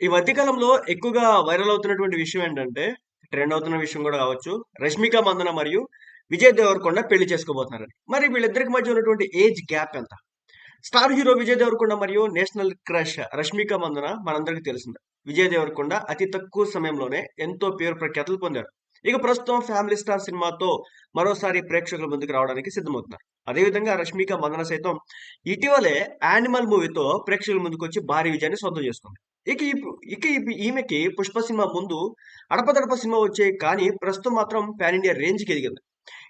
ఈ మధ్య కాలంలో ఎక్కువగా వైరల్ అవుతున్నటువంటి విషయం ఏంటంటే, ట్రెండ్ అవుతున్న విషయం కూడా కావచ్చు 'రష్మిక మందన' మరియు 'విజయ్ దేవరకొండ' పెళ్ళి చేసుకోబోతున్నారని. మరి వీళ్ళిద్దరికి మధ్య ఉన్నటువంటి ఏజ్ గ్యాప్ ఎంత? స్టార్ హీరో 'విజయ్ దేవరకొండ' మరియు నేషనల్ క్రష్ 'రష్మిక మందన' మనందరికీ తెలిసిందే. 'విజయ్ దేవరకొండ' అతి తక్కువ సమయంలోనే ఎంతో పేరు ప్రఖ్యాతులు పొందారు. ఇక ప్రస్తుతం 'ఫ్యామిలీ స్టార్' సినిమాతో మరోసారి ప్రేక్షకుల ముందుకు రావడానికి సిద్ధమవుతున్నారు. అదేవిధంగా 'రష్మిక మందన' సైతం ఇటీవలే 'యానిమల్' మూవీతో ప్రేక్షకుల ముందుకొచ్చి భారీ విజయాన్ని సొంతం చేసుకుంది. ఇక ఇక ఈమెకి 'పుష్ప' సినిమా ముందు 'అడపదడప' సినిమా వచ్చాయి కానీ ప్రస్తుతం మాత్రం పాన్ ఇండియా రేంజ్‌కి ఎదిగింది.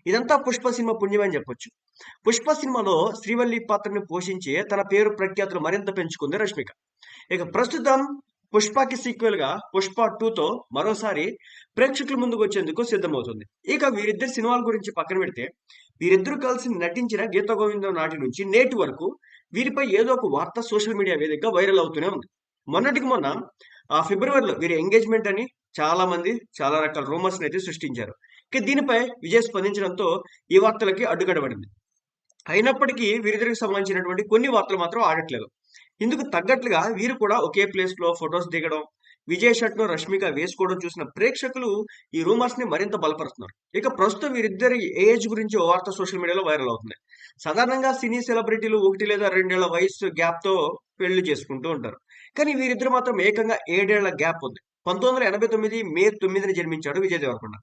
ఇదంతా 'పుష్ప' సినిమా పుణ్యమే అని చెప్పొచ్చు. 'పుష్ప' సినిమాలో శ్రీవల్లి పాత్రను పోషించి తన పేరు ప్రఖ్యాతులు మరింత పెంచుకుంది రష్మిక. ఇక ప్రస్తుతం 'పుష్ప'కి సీక్వెల్గా 'పుష్ప టూతో మరోసారి ప్రేక్షకుల ముందుకు వచ్చేందుకు సిద్ధమవుతుంది. ఇక వీరిద్దరి సినిమాల గురించి పక్కన పెడితే, వీరిద్దరూ కలిసి నటించిన 'గీత గోవిందం' నాటి నుంచి నేటి వరకు వీరిపై ఏదో ఒక వార్త సోషల్ మీడియా వేదికగా వైరల్ అవుతూనే ఉంది. మొన్నటికి మొన్న ఆ ఫిబ్రవరిలో వీరి ఎంగేజ్‌మెంట్ అని చాలా మంది చాలా రకాల రూమర్స్‌నైతే సృష్టించారు. దీనిపై విజయ్ స్పందించడంతో ఈ వార్తలకి అడ్డుగడబడింది పడింది. అయినప్పటికీ వీరిద్దరికి సంబంధించినటువంటి కొన్ని వార్తలు మాత్రం ఆడట్లేదు ఇందుకు తగ్గట్లుగా వీరు కూడా ఒకే ప్లేస్‌లో ఫొటోస్ దిగడం, విజయ్ షర్ట్‌ను రష్మిక వేసుకోవడం చూసిన ప్రేక్షకులు ఈ రూమర్స్‌ని మరింత బలపరుస్తున్నారు. ఇక ప్రస్తుతం వీరిద్దరి ఏజ్ గురించి ఓ వార్త సోషల్ మీడియాలో వైరల్ అవుతుంది. సాధారణంగా సినీ సెలబ్రిటీలు ఒకటి లేదా 2 ఏళ్ళ వయస్సు గ్యాప్‌తో పెళ్ళి చేసుకుంటూ ఉంటారు. కానీ వీరిద్దరు మాత్రం ఏకంగా ఏడేళ్ళ గ్యాప్ ఉంది. 1989 మే తొమ్మిదిని జన్మించాడు విజయ్ దేవరకొండ.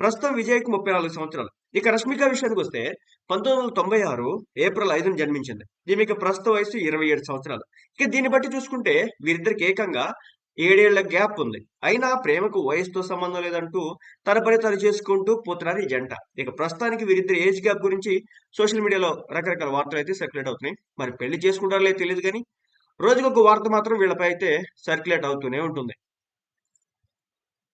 ప్రస్తుతం విజయ్‌కి 34 సంవత్సరాలు. ఇక రష్మిక విషయానికి వస్తే పంతొమ్మిది వందల తొంభై ఆరు ఏప్రిల్ ఐదున జన్మించింది. దీనికి ప్రస్తుత వయసు ఇరవై ఏడు సంవత్సరాలు. ఇక దీన్ని బట్టి చూసుకుంటే వీరిద్దరికి ఏకంగా ఏడేళ్ళ గ్యాప్ ఉంది. అయినా ప్రేమకు వయసుతో సంబంధం లేదంటూ తన పని తను చేసుకుంటూ పోతున్నారు ఈ జంట. ఇక ప్రస్తుతానికి వీరిద్దరి ఏజ్ గ్యాప్ గురించి సోషల్ మీడియాలో రకరకాల వార్తలైతే సర్క్యులేట్ అవుతున్నాయి. మరి పెళ్ళి చేసుకుంటారో తెలియదు కానీ రోజుకొక వార్త మాత్రం వీళ్ళపై అయితే సర్క్యులేట్ అవుతూనే ఉంటుంది.